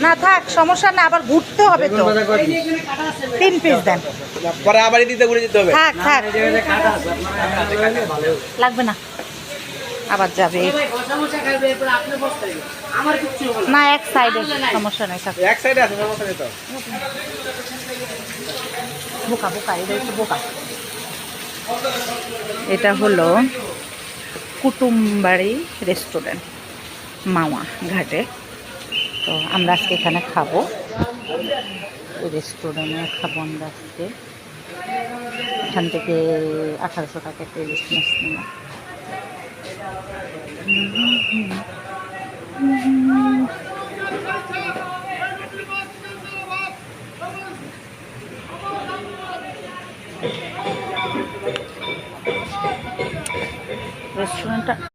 না থাক সমস্যা না আবার ঘুরতে হবে তো। তিন পিস দেন। পরে আবার দিতে ঘুরে যেতে হবে। থাক থাক। লাগবে না। আবার যাবে। না এক সাইডে সমস্যা নেই এক সাইডে আছে সমস্যা নেই তো। বোকা বোকা এটা বোকা। এটা হলো কুটুমবাড়ি রেস্টুরেন্ট মাওয়া ঘাটে। তো আমরা আজকে এখানে খাব। রেস্টুরেন্টে খাব আমরা আজকে। এখান থেকে আঠারোশো টাকা টেলিশ মাছ নিলাম রেস্টুরেন্টটা